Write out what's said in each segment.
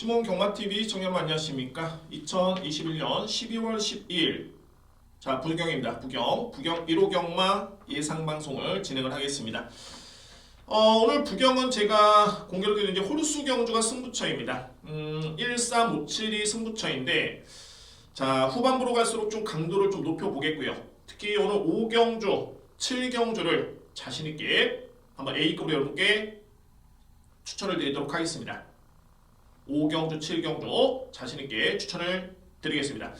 시몬 경마TV 여러분 안녕하십니까? 2021년 12월 12일. 자 부경입니다. 부경. 부경 1호 경마 예상 방송을 진행을 하겠습니다. 어, 오늘 부경은 제가 공교롭게도 이제 홀수 경주가 승부처입니다. 음, 1357이 승부처인데 자 후반부로 갈수록 좀 강도를 좀 높여보겠고요. 특히 오늘 5경주 7경주를 자신있게 한번 A급으로 여러분께 추천을 드리도록 하겠습니다 5경주, 7경주 자신있게 추천을 드리겠습니다.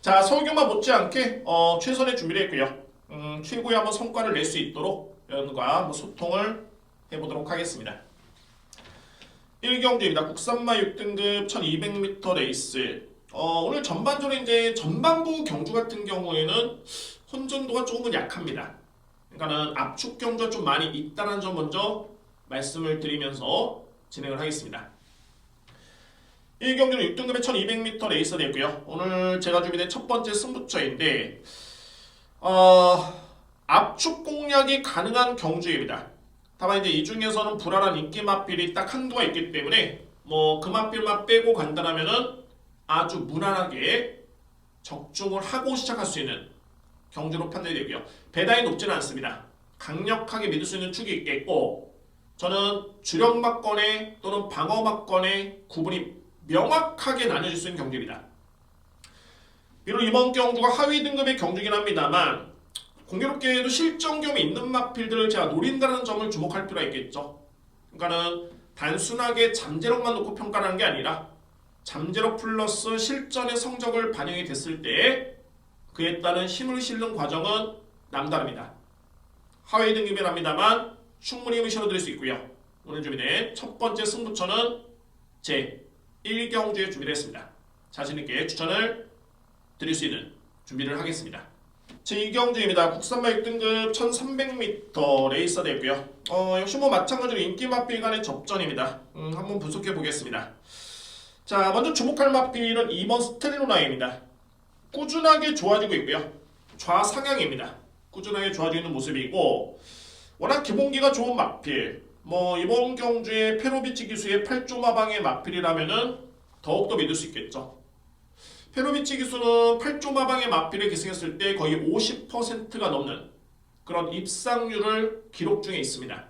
자, 서울경마 못지않게 어, 최선의 준비를 했고요. 음, 최고의 한번 성과를 낼 수 있도록 여러분과 한번 소통을 해보도록 하겠습니다. 1경주입니다. 국산마 6등급 1200m 레이스. 어, 오늘 전반적으로 이제 전반부 경주 같은 경우에는 혼전도가 조금은 약합니다. 그러니까는 압축 경주가 좀 많이 있다는 점 먼저 말씀을 드리면서 진행을 하겠습니다. 1경기는 6등급의 1200m 레이서 되고요. 오늘 제가 준비된 첫 번째 승부처인데 어, 압축 공략이 가능한 경주입니다. 다만 이제 이 중에서는 불안한 인기 맛필이 딱 한두가 있기 때문에 뭐그 맛필만 빼고 간다라면은 아주 무난하게 적중을 하고 시작할 수 있는 경주로 판단이 되고요. 배당이 높지는 않습니다. 강력하게 믿을 수 있는 축이 있겠고 저는 주력 막건에 또는 방어 막건의 구분이 명확하게 나뉘어질 수 있는 경주입니다. 비록 이번 경주가 하위 등급의 경주긴 합니다만 공교롭게도 실전 겸 있는 마필들을 제가 노린다는 점을 주목할 필요가 있겠죠. 그러니까는 단순하게 잠재력만 놓고 평가하는 게 아니라 잠재력 플러스 실전의 성적을 반영이 됐을 때 그에 따른 힘을 실는 과정은 남다릅니다. 하위 등급이긴 합니다만 충분히 힘을 실어드릴 수 있고요. 오늘 준비된 첫 번째 승부처는 제 1경주에 준비를 했습니다. 자신있게 추천을 드릴 수 있는 준비를 하겠습니다. 제2경주입니다. 국산마 6등급 1300m 레이서 되고요. 어, 역시 뭐 마찬가지로 인기 맛빌 간의 접전입니다. 음, 한번 분석해 보겠습니다. 자, 먼저 주목할 맛빌은 2번 스텔리노나입니다. 꾸준하게 좋아지고 있고요. 좌상향입니다. 꾸준하게 좋아지고 있는 모습이고 워낙 기본기가 좋은 맛필 뭐 이번 경주에 페로비치 기수의 8조 마방의 마필이라면은 더욱더 믿을 수 있겠죠. 페로비치 기수는 8조 마방의 마필을 기승했을 때 거의 50%가 넘는 그런 입상률을 기록 중에 있습니다.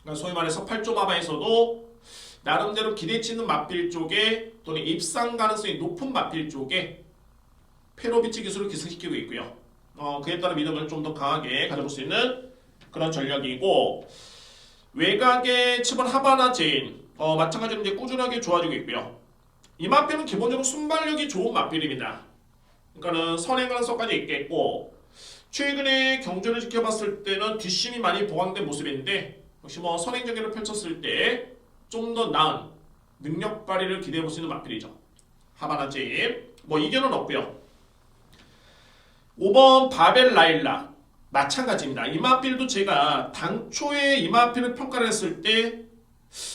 그러니까 소위 말해서 8조 마방에서도 나름대로 기대치 있는 마필 쪽에 또는 입상 가능성이 높은 마필 쪽에 페로비치 기술을 기승시키고 있고요. 어, 그에 따른 믿음을 좀 더 강하게 가져볼 수 있는 그런 전략이고 외곽의 칩은 하바나 제인 어, 마찬가지로 이제 꾸준하게 좋아지고 있고요. 이 마필은 기본적으로 순발력이 좋은 마필입니다. 그러니까는 선행 가능성까지 있겠고 최근에 경주를 지켜봤을 때는 뒷심이 많이 보강된 모습인데 역시 뭐 선행 경기를 펼쳤을 때 좀 더 나은 능력 발휘를 기대해 볼 수 있는 마필이죠. 하바나 제인 뭐 이견은 없고요. 5번 바벨 라일락 마찬가지입니다. 이마필도 제가 당초에 이마필을 평가를 했을 때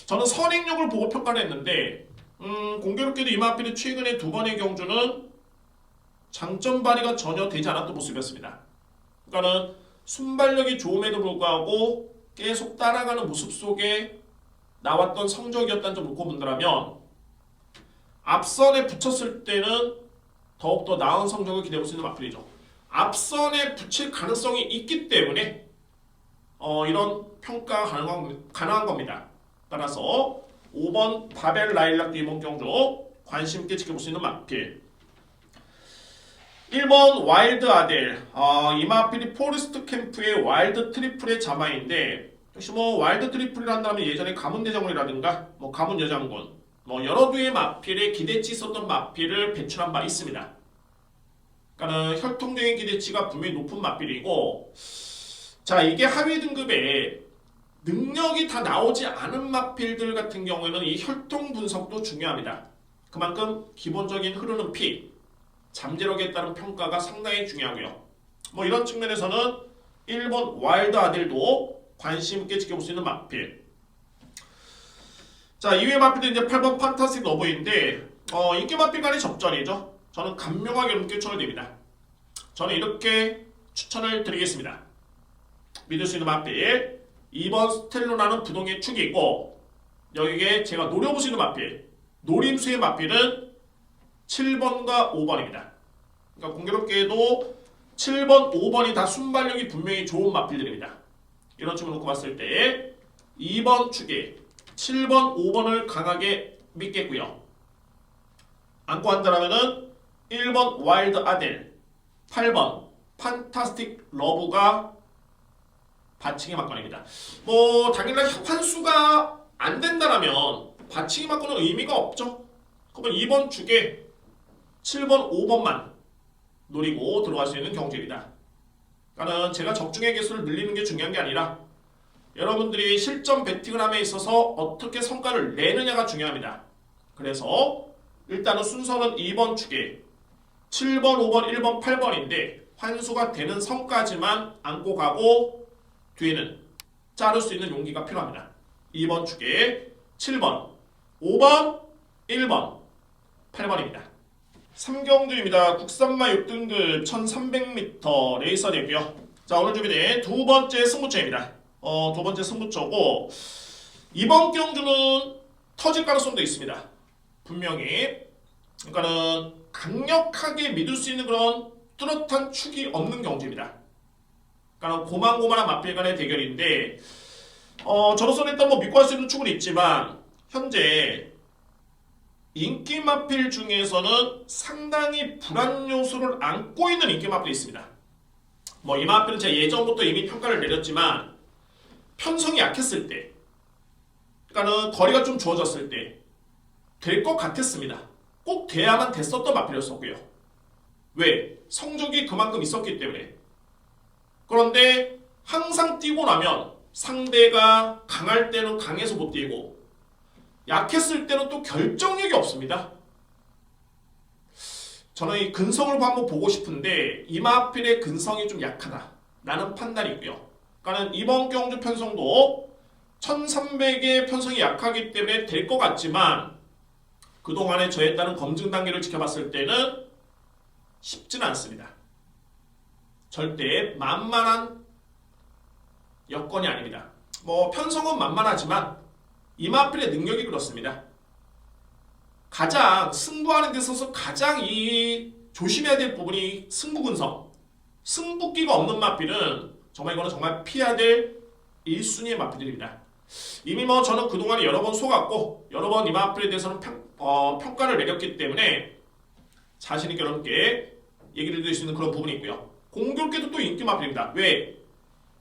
저는 선행력을 보고 평가를 했는데 음, 공교롭게도 이마필의 최근에 두 번의 경주는 장점 발휘가 전혀 되지 않았던 모습이었습니다. 그러니까는 순발력이 좋음에도 불구하고 계속 따라가는 모습 속에 나왔던 성적이었다는 점 놓고 본다면 앞선에 붙였을 때는 더욱더 나은 성적을 기대해 볼수 있는 마필이죠. 앞선에 붙일 가능성이 있기 때문에 어, 이런 평가 가능한, 가능한 겁니다. 따라서 5번 바벨 라일락 디몬 경주 관심 있게 지켜볼 수 있는 마필 1번 와일드 아델 어, 이 마필이 포레스트 캠프의 와일드 트리플의 자마인데 역시 뭐 와일드 트리플을 한다면 예전에 가문 대장군이라든가 뭐 가문 여장군 뭐 여러 두의 마필에 기대치 있었던 마필을 배출한 바 있습니다. 그러니까는 혈통적인 기대치가 분명히 높은 맛빌이고 자 이게 하위 등급에 능력이 다 나오지 않은 맛필들 같은 경우에는 이 혈통 분석도 중요합니다. 그만큼 기본적인 흐르는 피, 잠재력에 따른 평가가 상당히 중요하고요. 뭐 이런 측면에서는 1번 와일드 아들도 관심 있게 지켜볼 수 있는 맛필. 자 이외의 맛필도 이제 8번 판타스틱 러브인데 어, 인기 맛필 간의 접전이죠. 저는 이렇게 추천을 드립니다. 저는 이렇게 추천을 드리겠습니다. 믿을 수 있는 마필 2번 스텔로나는 부동의 축이 있고 여기에 제가 노려볼 수 있는 마필 노림수의 마필은 7번과 5번입니다. 그러니까 공교롭게도 7번, 5번이 다 순발력이 분명히 좋은 마필들입니다. 이런 축을 놓고 봤을 때 2번 축에 7번, 5번을 강하게 믿겠고요. 안고 한다라면은 1번 와일드 아델, 8번 판타스틱 러브가 받치기 막건입니다. 뭐 당일날 환수가 안 된다라면 받치기 막건은 의미가 없죠. 그러면 2번 축에 7번, 5번만 노리고 들어갈 수 있는 경주입니다. 그러니까는 제가 적중의 개수를 늘리는 게 중요한 게 아니라 여러분들이 실전 배팅을 함에 있어서 어떻게 성과를 내느냐가 중요합니다. 그래서 일단은 순서는 2번 축에 7번, 5번, 1번, 8번인데 환수가 되는 선까지만 안고 가고 뒤에는 자를 수 있는 용기가 필요합니다. 2번 축에 7번, 5번, 1번, 8번입니다. 삼경주입니다. 국산마 6등급 1300m 레이서 되고요. 자 오늘 준비된 두 번째 승부처입니다. 어, 두 번째 승부처고 이번 경주는 터질 가능성도 있습니다. 분명히 그러니까는 강력하게 믿을 수 있는 그런 뚜렷한 축이 없는 경주입니다. 그러니까 고만고만한 마필 간의 대결인데 어, 저로서는 일단 뭐 믿고 할 수 있는 축은 있지만 현재 인기 마필 중에서는 상당히 불안 요소를 안고 있는 인기 마필이 있습니다. 뭐 이 마필은 제가 예전부터 이미 평가를 내렸지만 편성이 약했을 때 그러니까는 거리가 좀 주어졌을 때 될 것 같았습니다. 꼭 돼야만 됐었던 마필이었었고요. 왜? 성적이 그만큼 있었기 때문에. 그런데 항상 뛰고 나면 상대가 강할 때는 강해서 못 뛰고 약했을 때는 또 결정력이 없습니다. 저는 이 근성을 한번 보고 싶은데 이마필의 근성이 좀 약하다 라는 판단이 있고요. 그러니까 이번 경주 편성도 1300의 편성이 약하기 때문에 될 것 같지만 그동안에 저에 따른 검증 단계를 지켜봤을 때는 쉽지는 않습니다. 절대 만만한 여건이 아닙니다. 뭐 편성은 만만하지만 이마필의 능력이 그렇습니다. 가장 승부하는 데 있어서 가장 이 조심해야 될 부분이 승부근성. 승부기가 없는 마필은 정말 이거는 정말 피해야 될 1순위의 마필들입니다. 이미 뭐 저는 그동안에 여러 번 속았고 여러 번 이마필에 대해서는 평, 어, 평가를 내렸기 때문에 자신 있게 여러분께 얘기를 드릴 수 있는 그런 부분이 있고요. 공교롭게도 또 인기 마필입니다. 왜?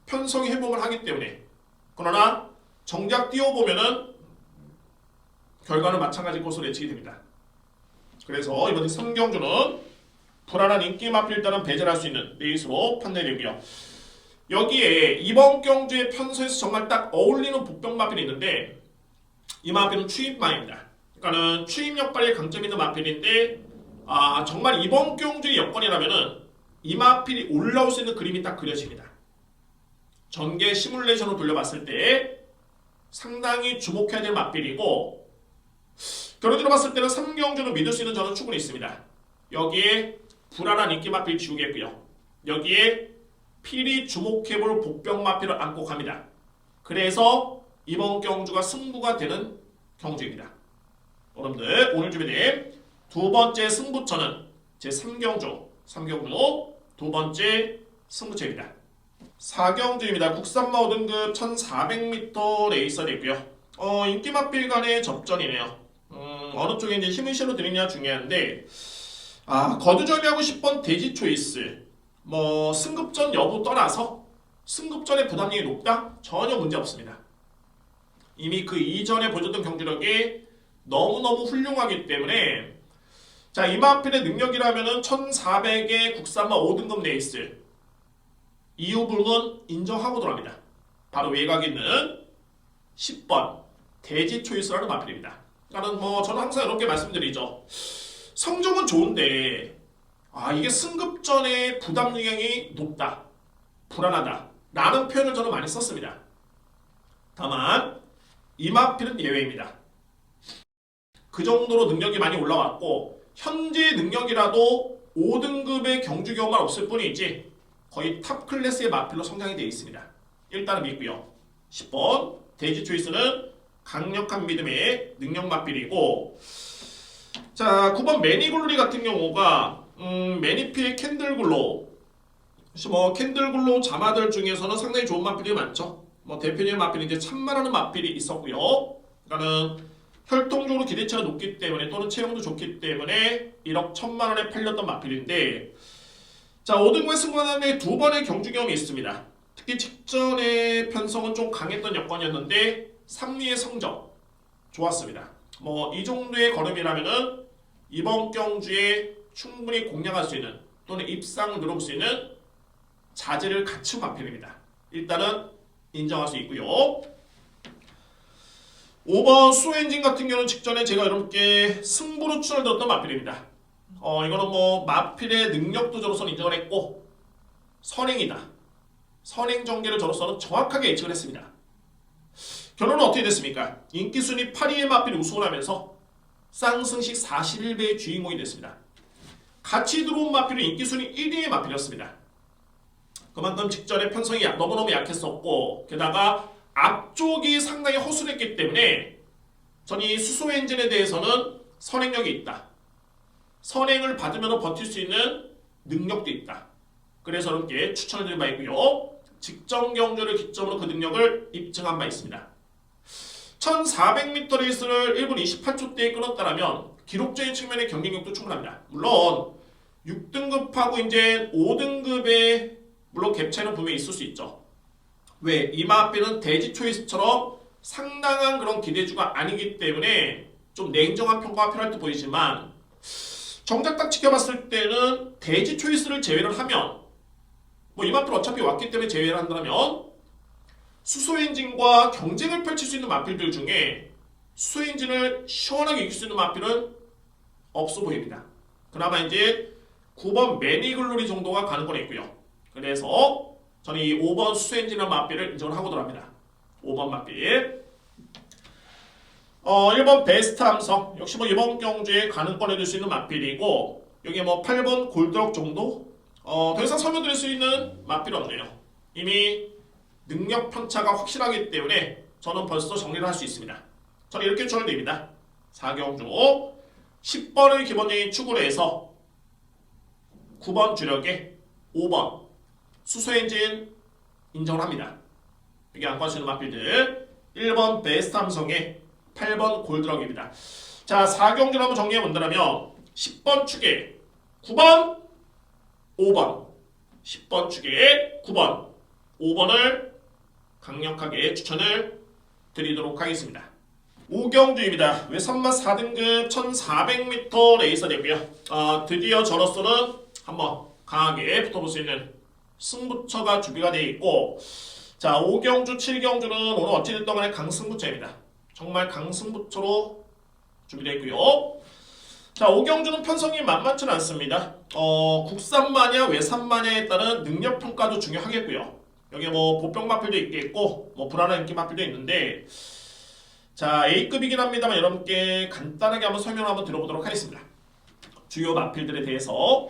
편성이 회복을 하기 때문에. 그러나 정작 뛰어보면은 결과는 마찬가지 것으로 예측이 됩니다. 그래서 이번 3경주는 불안한 인기 마필 따른 배제할 수 있는 레이스로 판단되고요. 여기에 이번 경주의 편서에서 정말 딱 어울리는 복병 마필이 있는데 이 마필은 추입마입니다. 그러니까는 추입 역발에 강점 있는 마필인데 아 정말 이번 경주의 여건이라면은 이 마필이 올라올 수 있는 그림이 딱 그려집니다. 전개 시뮬레이션으로 돌려봤을 때 상당히 주목해야 될 마필이고 결론적으로 봤을 때는 3경주는 믿을 수 있는 저는 충분히 있습니다. 여기에 불안한 인기 마필 지우겠고요. 여기에 필히 주목해볼 복병 마필을 안고 갑니다. 그래서 이번 경주가 승부가 되는 경주입니다. 여러분들 오늘 준비된 두 번째 승부처는 제 3경주 3경주 두 번째 승부처입니다. 4경주입니다. 국산마 5등급 1400m 레이서 되고요. 어, 인기 마필 간의 접전이네요. 음, 어느 쪽에 이제 힘을 실어 드리냐 중요한데 아, 거두절미하고 10번 돼지 초이스 뭐 승급전 여부 떠나서 승급전의 부담력이 높다? 전혀 문제 없습니다. 이미 그 이전에 보여줬던 경기력이 너무너무 훌륭하기 때문에 자 이마필의 능력이라면은 1400의 국산마 5등급 레이스 이후 불은 인정하고 들어갑니다. 바로 외곽에 있는 10번 돼지 초이스라는 마필입니다. 그러니까 뭐 저는 항상 이렇게 말씀드리죠. 성적은 좋은데 아 이게 승급전의 부담 영향이 높다, 불안하다 라는 표현을 저는 많이 썼습니다. 다만 이마필은 예외입니다. 그 정도로 능력이 많이 올라왔고 현재 능력이라도 5등급의 경주 경험만 없을 뿐이지 거의 탑 클래스의 마필로 성장이 되어 있습니다. 일단은 믿고요. 10번 돼지 초이스는 강력한 믿음의 능력 마필이고 자 9번 매니글로리 같은 경우가 음, 매니필 캔들글로 혹시 뭐 캔들글로 자마들 중에서는 상당히 좋은 마필이 많죠. 뭐 대표적인 마필이 이제 참마라는 마필이 있었고요. 그러니까는 혈통적으로 기대치가 높기 때문에 또는 체형도 좋기 때문에 1억 1천만 원에 팔렸던 마필인데 자 5등과 승관왕의 두 번의 경주 경험이 있습니다. 특히 직전의 편성은 좀 강했던 여건이었는데 3리의 성적 좋았습니다. 뭐 이 정도의 걸음이라면은 이번 경주에 충분히 공략할 수 있는 또는 입상 누를 수 있는 자질을 갖춘 마필입니다. 일단은 인정할 수 있고요. 5번 수엔진 같은 경우는 직전에 제가 여러분께 승부로 추천을 드렸던 마필입니다. 어 이거는 뭐 마필의 능력도 저로서는 인정을 했고 선행이다. 선행 전개를 저로서는 정확하게 예측을 했습니다. 결론은 어떻게 됐습니까? 인기 순위 8위의 마필이 우승을 하면서 쌍승식 41배의 주인공이 됐습니다. 같이 들어온 마필은 인기 순위 1위의 마필이었습니다. 그만큼 직전에 편성이 약- 너무너무 약했었고 게다가 앞쪽이 상당히 허술했기 때문에 전 이 수소 엔진에 대해서는 선행력이 있다. 선행을 받으면 버틸 수 있는 능력도 있다. 그래서 여러분께 추천을 드린 바 있고요. 직전 경주를 기점으로 그 능력을 입증한 바 있습니다. 1400m 레이스를 1분 28초대에 끊었다면 기록적인 측면의 경쟁력도 충분합니다. 물론 6등급하고 이제 5등급의 물론 갭 차이는 분명히 있을 수 있죠. 왜? 이마필은 대지 초이스처럼 상당한 그런 기대주가 아니기 때문에 좀 냉정한 평가가 필요할 듯 보이지만 정작 딱 지켜봤을 때는 대지 초이스를 제외를 하면 뭐 이마필 어차피 왔기 때문에 제외를 한다면 수소 엔진과 경쟁을 펼칠 수 있는 마필들 중에 수소 엔진을 시원하게 이길 수 있는 마필은 없어 보입니다. 그나마 이제 9번 매니글로리 정도가 가는 건 있고요. 그래서 저는 이 5번 수소 엔진의 마필을 인정을 하고 들어갑니다. 5번 마필. 어, 1번 베스트 함성. 역시 뭐 이번 경주에 가능권을 줄수 있는 마필이고 여기 뭐 8번 골드럭 정도? 어, 더 이상 설명드릴 수 있는 마필 없네요. 이미 능력 편차가 확실하기 때문에 저는 벌써 정리를 할 수 있습니다. 저는 이렇게 추천을 드립니다. 4경주 10번을 기본적인 축으로 해서 9번 주력에 5번 수소엔진 인정을 합니다. 여기 안고 하시는 마필들 1번 베스트 함성에 8번 골드럭입니다. 자 4경주를 한번 정리해 본다면 10번 축에 9번 5번 10번 축에 9번 5번을 강력하게 추천을 드리도록 하겠습니다. 우경주입니다. 외선마 4등급 1400m 레이서 되고요. 아, 드디어 저로서는 한번 강하게 붙어볼 수 있는 승부처가 준비가 되어 있고 자 5경주 7경주는 오늘 어찌됐든 간에 강승부처입니다. 정말 강승부처로 준비되어 있고요. 자 5경주는 편성이 만만치는 않습니다. 어, 국산마냐 외산마냐에 따른 능력 평가도 중요하겠고요. 여기 뭐 보병 마필도 있겠고 뭐 불안한 인기 마필도 있는데 자 A급이긴 합니다만 여러분께 간단하게 한번 설명을 한번 들어보도록 하겠습니다. 주요 마필들에 대해서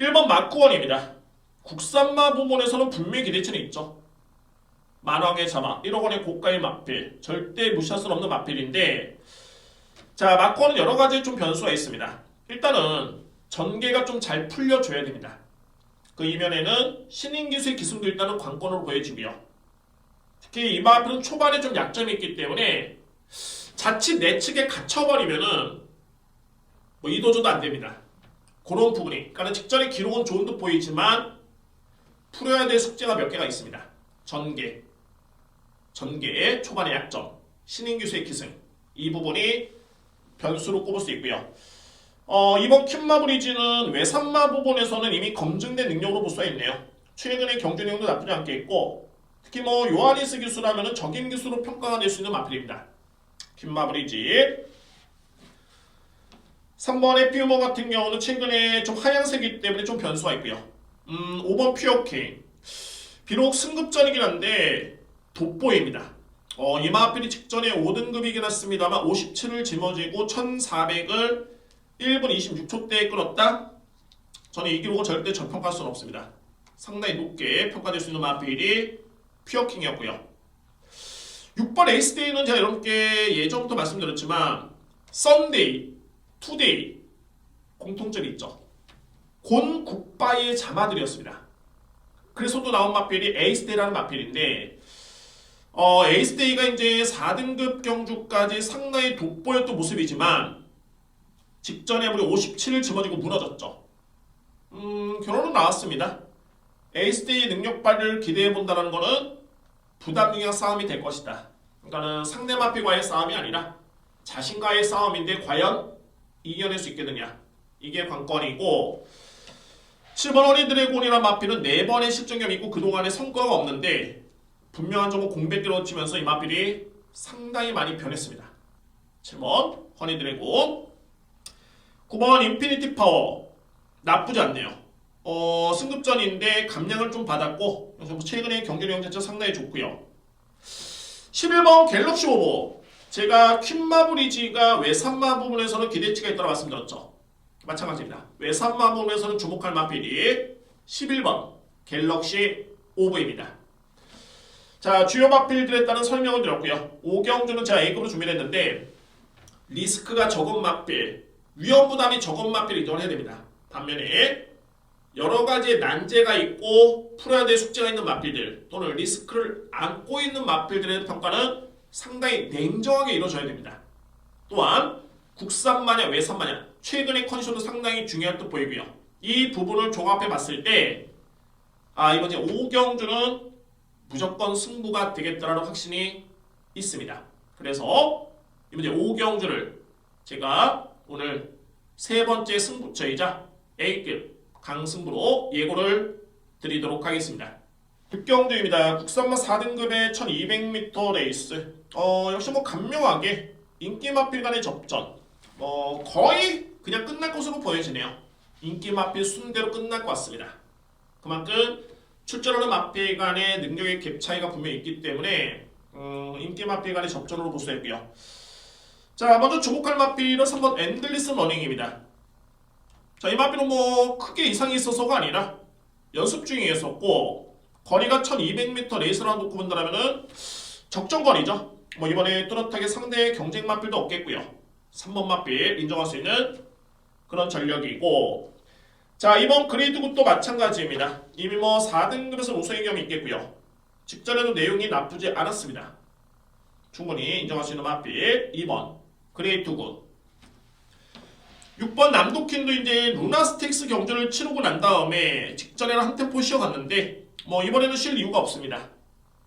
1번 마크원입니다. 국산마 부문에서는 분명히 기대치는 있죠. 만왕의 자마 1억 원의 고가의 마필 절대 무시할 수 없는 마필인데 자 마크원은 여러 가지 좀 변수가 있습니다. 일단은 전개가 좀 잘 풀려줘야 됩니다. 그 이면에는 신인 기수의 기승도 일단은 관건으로 보여지고요. 특히 이 마필은 초반에 좀 약점이 있기 때문에 자칫 내 측에 갇혀버리면은 뭐 이도저도 안 됩니다. 그런 부분이. 그러니까 직전에 기록은 좋은 듯 보이지만 풀어야 될 숙제가 몇 개가 있습니다. 전개, 전개의 초반의 약점, 신인 기수의 기승 이 부분이 변수로 꼽을 수 있고요. 어, 이번 킴마 브리지는 외산마 부분에서는 이미 검증된 능력으로 볼 수가 있네요. 최근의 경주 내용도 나쁘지 않게 있고 특히 뭐 요하니스 기수라면 적임 기수로 평가가 될 수 있는 마필입니다. 킴마 브리지 3번 에피우머 같은 경우는 최근에 좀 하얀색이기 때문에 좀 변수가 있고요. 음, 5번 퓨어케인 비록 승급전이긴 한데 돋보입니다. 어, 이마필이 직전에 5등급이긴 했습니다만 57을 짊어지고 1400을 1분 26초대에 끊었다? 저는 이 기록은 절대 저평가할 수는 없습니다. 상당히 높게 평가될 수 있는 마필이 퓨어킹이었고요. 6번 에이스데이는 제가 여러분께 예전부터 말씀드렸지만 썬데이, 투데이 공통점이 있죠. 곤 굿바이의 자마들이었습니다. 그래서 또 나온 마필이 에이스데이라는 마필인데 어, 에이스데이가 이제 4등급 경주까지 상당히 돋보였던 모습이지만 직전에 우리 57을 집어지고 무너졌죠. 음, 결론은 나왔습니다. 에이스데이 능력 발휘를 기대해 본다는 거는 부담 능력 싸움이 될 것이다. 그러니까는 상대 마필과의 싸움이 아니라 자신과의 싸움인데 과연 이겨낼 수 있겠느냐. 이게 관건이고 7번 어린 드래곤이라는 마필은 4번의 실전경이 있고 그동안에 성과가 없는데 분명한 점은 공백기로 치면서 이 마필이 상당히 많이 변했습니다. 7번 허니 드래곤 9번 인피니티 파워 나쁘지 않네요. 어, 승급전인데 감량을 좀 받았고 뭐 최근에 경기력 자체 상당히 좋고요. 11번 갤럭시 오버 제가 퀸마 브리지가 외산마 부분에서는 기대치가 있다고 말씀드렸죠. 마찬가지입니다. 외산마 부분에서는 주목할 마필이 11번 갤럭시 오버입니다. 자 주요 마필들에 따른 설명을 드렸고요. 오경주는 제가 A급으로 준비했는데 리스크가 적은 마필, 위험 부담이 적은 마필 이동을 해야 됩니다. 반면에 여러 가지 난제가 있고 풀어야 될 숙제가 있는 마필들 또는 리스크를 안고 있는 마필들의 평가는 상당히 냉정하게 이루어져야 됩니다. 또한 국산 마냥 외산 마냥 최근의 컨디션도 상당히 중요할 듯 보이고요. 이 부분을 종합해 봤을 때 아, 이번 이제 오경주는 무조건 승부가 되겠다라는 확신이 있습니다. 그래서 이번 이제 오경주를 제가 오늘 세 번째 승부처이자 A급 강승부로 예고를 드리도록 하겠습니다. 북경주입니다. 국산마 4등급의 1200m 레이스. 어, 역시 뭐 간명하게 인기 마필 간의 접전. 뭐 거의 그냥 끝날 것으로 보여지네요. 인기 마필 순대로 끝날 것 같습니다. 그만큼 출전하는 마필 간의 능력의 갭 차이가 분명히 있기 때문에 음, 인기 마필 간의 접전으로 볼 수 있고요. 자, 먼저 주목할 마필은 3번 엔들리스 러닝입니다. 자, 이 마필은 뭐 크게 이상이 있어서가 아니라 연습 중이었었고 거리가 1200m 레이스라고 본다면은 적정 거리죠. 뭐 이번에 뚜렷하게 상대의 경쟁 마필도 없겠고요. 3번 마필 인정할 수 있는 그런 전력이고 자 이번 그레이드 굿도 마찬가지입니다. 이미 뭐 4등급에서 우승의 경이 있겠고요. 직전에도 내용이 나쁘지 않았습니다. 충분히 인정할 수 있는 마필 2번 그레이트 굿 6번 남도킨도 이제 루나스틱스 경주를 치르고 난 다음에 직전에는 한 템포 쉬어갔는데 뭐 이번에는 쉴 이유가 없습니다.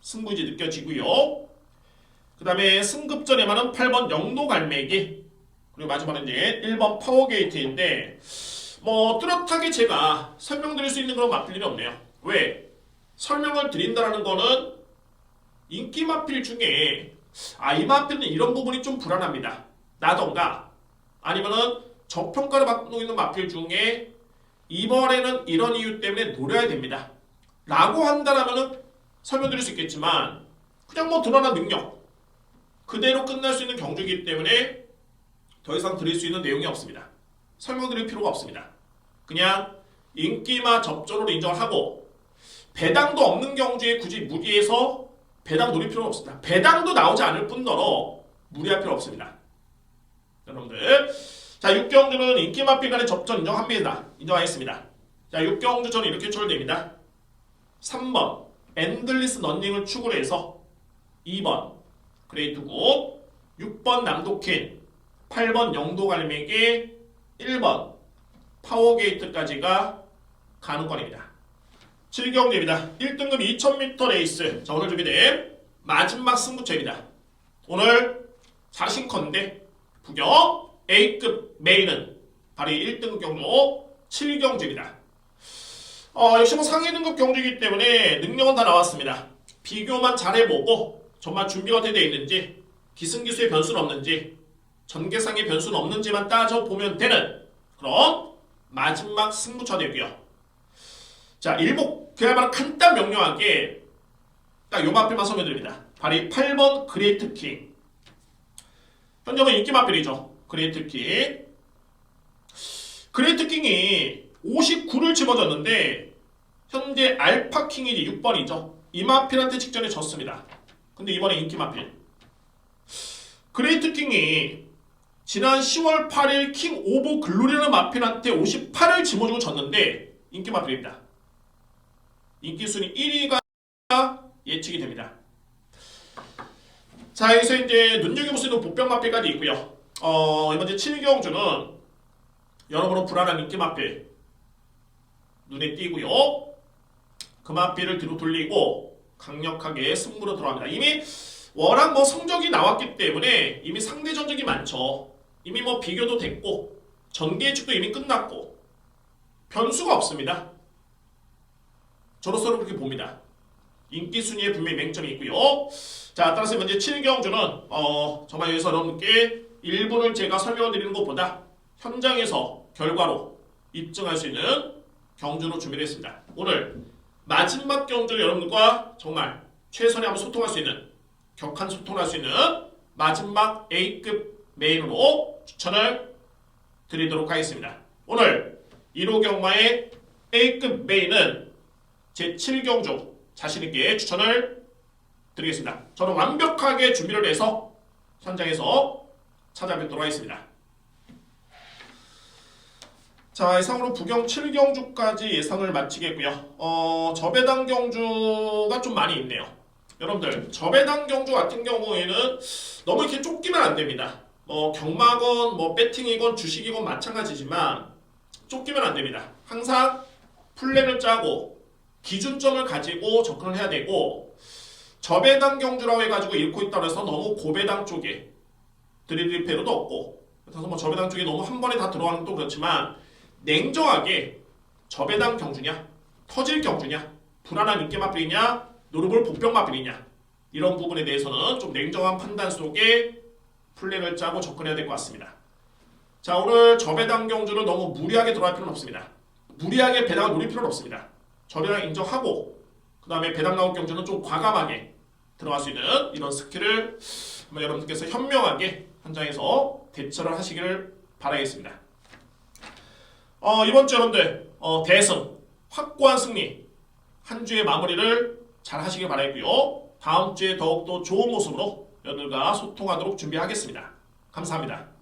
승부지 느껴지고요. 그 다음에 승급전에만은 8번 영도 갈매기 그리고 마지막은 이제 1번 파워게이트인데 뭐 뚜렷하게 제가 설명드릴 수 있는 그런 마필이 없네요. 왜? 설명을 드린다는 거는 인기 마필 중에 아 이 마필은 이런 부분이 좀 불안합니다. 나던가 아니면은 저평가를 받고 있는 마필 중에 이번에는 이런 이유 때문에 노려야 됩니다. 라고 한다라면은 설명드릴 수 있겠지만 그냥 뭐 드러난 능력 그대로 끝날 수 있는 경주이기 때문에 더 이상 드릴 수 있는 내용이 없습니다. 설명드릴 필요가 없습니다. 그냥 인기마 접전으로 인정을 하고 배당도 없는 경주에 굳이 무리해서 배당 노릴 필요는 없습니다. 배당도 나오지 않을 뿐더러 무리할 필요 없습니다. 여러분들 자 6경주는 인기마필 간의 접전 인정합니다. 인정하겠습니다. 자 6경주 저는 이렇게 출됩니다. 3번 엔들리스 런닝을 축으로 해서 2번 그레이트고 6번 남도킨 8번 영도갈매기 1번 파워게이트까지가 가능권입니다. 7경주입니다. 1등급 2000m 레이스 자 오늘 준비된 마지막 승부처입니다. 오늘 자신컨대 부경 A급 메인은 바로 1등급 경로 7경주입니다. 어, 역시 뭐 상위 등급 경주이기 때문에 능력은 다 나왔습니다. 비교만 잘해보고 정말 준비가 되어 있는지 기승기수의 변수는 없는지 전개상의 변수는 없는지만 따져보면 되는 그런 마지막 승부처 되고요. 자, 일복 그야말로 간단 명료하게 딱 요 마필만 설명드립니다. 바로 이 8번 그레이트 킹. 현재는 인기 마필이죠. 그레이트 킹. 그레이트 킹이 59를 집어줬는데 현재 알파 킹이 이제 6번이죠. 이 마필한테 직전에 졌습니다. 근데 이번에 인기 마필 그레이트 킹이 지난 10월 8일 킹 오브 글로리라는 마필한테 58을 짊어지고 졌는데 인기 마필입니다. 인기 순위 1위가 예측이 됩니다. 자, 여기서 이제 있는 복병 마필까지 있고요. 어, 이번 주 7경주는 여러모로 불안한 인기 마필 눈에 띄고요. 그 마필을 뒤로 돌리고 강력하게 승부로 들어갑니다. 이미 워낙 뭐 성적이 나왔기 때문에 이미 상대 전적이 많죠. 이미 뭐 비교도 됐고 전개 예측도 이미 끝났고 변수가 없습니다. 저로서는 그렇게 봅니다. 인기 순위에 분명히 맹점이 있고요. 자, 따라서 현재 7경주는 어, 정말 여기서 여러분께 일부를 제가 설명을 드리는 것보다 현장에서 결과로 입증할 수 있는 경주로 준비를 했습니다. 오늘 마지막 경주를 여러분들과 정말 최선의 한번 소통할 수 있는 격한 소통을 할수 있는 마지막 A급 메인으로 추천을 드리도록 하겠습니다. 오늘 1호 경마의 A급 메인은 제 7경주 자신있게 추천을 드리겠습니다. 저는 완벽하게 준비를 해서 현장에서 찾아뵙도록 하겠습니다. 자, 이상으로 부경 7경주까지 예상을 마치겠고요. 어, 저배당 경주가 좀 많이 있네요. 여러분들, 저배당 경주 같은 경우에는 너무 이렇게 쫓기면 안 됩니다. 뭐 경마건, 뭐 배팅이건 주식이건 마찬가지지만 쫓기면 안 됩니다. 항상 플랜을 짜고 기준점을 가지고 접근을 해야 되고 저배당 경주라고 해가지고 잃고 있다고 해서 너무 고배당 쪽에 필요도 없고 그래서 뭐 저배당 쪽에 너무 한 번에 다 들어가는 것도 그렇지만 냉정하게 저배당 경주냐 터질 경주냐 불안한 인기 마필이냐 노르볼 복병 마필이냐 이런 부분에 대해서는 좀 냉정한 판단 속에 플랜을 짜고 접근해야 될 것 같습니다. 자 오늘 저배당 경주를 너무 무리하게 들어갈 필요는 없습니다. 무리하게 배당을 노릴 필요는 없습니다. 저배당 인정하고 그 다음에 배당 나온 경주는 좀 과감하게 들어갈 수 있는 이런 스킬을 여러분들께서 현명하게 현장에서 대처를 하시기를 바라겠습니다. 어, 이번 주 여러분들 어, 대승 확고한 승리 한 주의 마무리를 잘 하시길 바라고요. 다음 주에 더욱더 좋은 모습으로 여러분들과 소통하도록 준비하겠습니다. 감사합니다.